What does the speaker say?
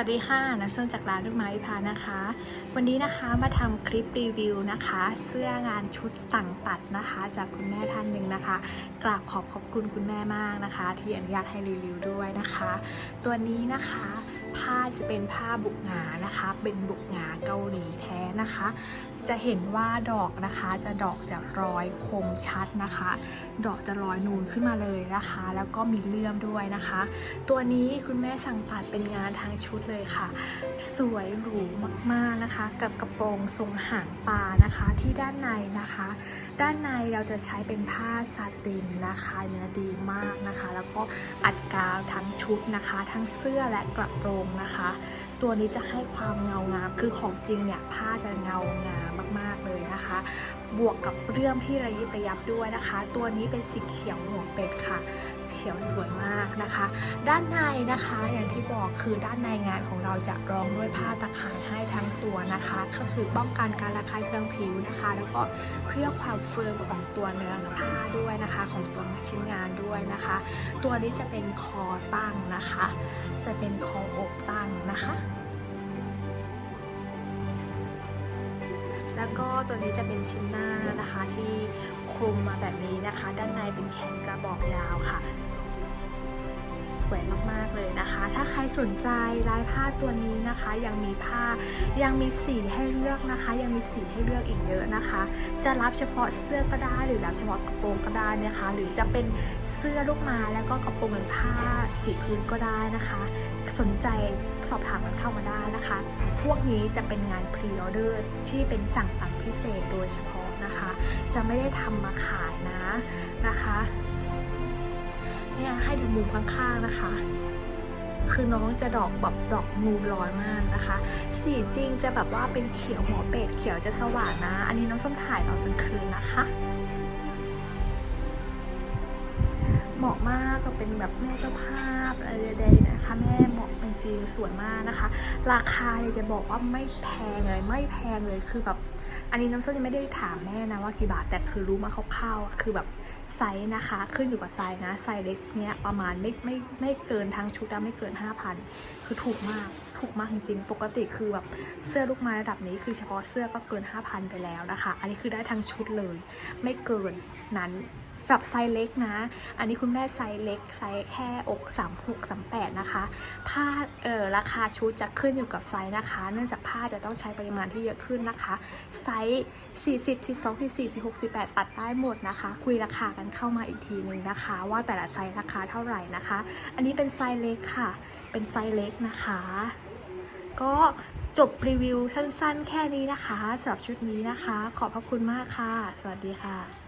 วัสดีค่ะนักส้มจากร้านลูกไม้พานะคะ วันนี้นะคะมาทำคลิปรีวิวนะคะ เสื้องานชุดสั่งตัดนะคะ จากคุณแม่ท่านหนึ่งนะคะ กราบขอบขอบคุณคุณแม่มากนะคะ ที่อนุญาตให้รีวิวด้วยนะคะ ตัวนี้นะคะ ผ้าจะเป็นผ้าบุกงานะคะ เป็นบุกงาเกาหลีแท้นะคะ จะเห็นว่าดอกนะคะจะดอกจะร้อยคมชัดนะคะ ดอกจะร้อยนูนขึ้นมาเลยนะคะ แล้วก็มีเลื่อมด้วยนะคะ ตัวนี้คุณแม่สั่งตัดเป็นงานทางชุดเลยค่ะ สวยหรูมากๆนะคะ กับกระโปรงทรงหางปลานะคะที่ด้านในนะคะ ด้านในเราจะใช้เป็นผ้าซาตินนะคะเนื้อดีมากนะคะ แล้วก็อัดกาวทั้งชุดนะคะ ทั้งเสื้อและกระโปรงนะคะ ตัวนี้จะให้ความเงางามคือของจริงเนี่ยผ้าจะเงางามมากๆเลยนะคะบวกกับเรื่องที่ระยิบระยับด้วยนะคะ ตัวนี้เป็นสีเขียวหัวเป็ดค่ะสีเขียวสวยมากนะคะ ด้านในนะคะอย่างที่บอกคือด้านในงานของเราจะรองด้วยผ้าตะข่ายให้ทั้งตัวนะคะ ก็คือป้องกันการระคายเคืองผิวนะคะ แล้วก็เพื่อความเฟิร์มของตัวเนื้อผ้าด้วยนะคะ ของตัวชิ้นงานด้วยนะคะ ตัวนี้จะเป็นคอตั้งนะคะ จะเป็นคออกตั้งนะคะ แล้วก็ตัวนี้จะเป็นชิ้นหน้านะคะที่คลุมมาแบบนี้นะคะ ด้านในเป็นแขนกระบอกยาวค่ะ สวยมากๆเลยนะคะ ถ้าใครสนใจลายผ้าตัวนี้นะคะ ยังมีผ้ายังมีสีให้เลือกนะคะ ยังมีสีให้เลือกอีกเยอะนะคะ จะรับเฉพาะเสื้อก็ได้หรือรับเฉพาะกระโปรงก็ได้นะคะ หรือจะเป็นเสื้อลูกไม้แล้วก็กระโปรงเป็นผ้าสีพื้นก็ได้นะคะ สนใจสอบถามกันเข้ามาได้นะคะ พวกนี้จะเป็นงานพรีออเดอร์ที่เป็นสั่งตัดพิเศษโดยเฉพาะนะคะ จะไม่ได้ทำมาขายนะนะคะ เนี่ยให้ดูมุมข้างๆนะคะ คือน้องจะดอกแบบดอกนูนลอยมากนะคะ สีจริงจะแบบว่าเป็นเขียวหัวเป็ดเขียวจะสว่างนะ อันนี้น้องส้มถ่ายตอนกลางคืนนะคะ เหมาะมากก็เป็นแบบแม่เจ้าภาพอะไรใดๆนะคะ แม่เหมาะเป็นจริงสวยมากนะคะ ราคาอยากจะบอกว่าไม่แพงเลยไม่แพงเลยคือแบบอันนี้น้ำส้มยังไม่ได้ถามแม่นะว่ากี่บาทแต่คือรู้มาคร่าวๆคือแบบ ไซส์นะคะ ขึ้นอยู่กับไซส์นะ ไซส์เล็กเนี้ยประมาณไม่ไม่ไม่เกินทั้งชุดอะไม่เกิน 5,000 คือถูกมาก ถูกมากจริงๆ ปกติคือแบบเสื้อลูกไม้ระดับนี้คือเฉพาะเสื้อก็เกิน 5,000 ไปแล้วนะคะ อันนี้คือได้ทั้งชุดเลย ไม่เกินนั้น สำหรับไซส์เล็กนะ อันนี้คุณแม่ไซส์เล็กไซส์แค่อก36 38นะคะผ้าเอ่อราคาชุดจะขึ้นอยู่กับไซส์นะคะ เนื่องจากผ้าจะต้องใช้ปริมาณที่เยอะขึ้นนะคะ ไซส์40 42 44 68ตัดได้หมดนะคะ คุยราคากันเข้ามาอีกทีนึงนะคะ ว่าแต่ละไซส์ราคาเท่าไหร่นะคะ อันนี้เป็นไซส์เล็กค่ะ เป็นไซส์เล็กนะคะ ก็จบรีวิวสั้นๆ แค่นี้นะคะสำหรับชุดนี้นะคะ ขอบพระคุณมากค่ะ สวัสดีค่ะ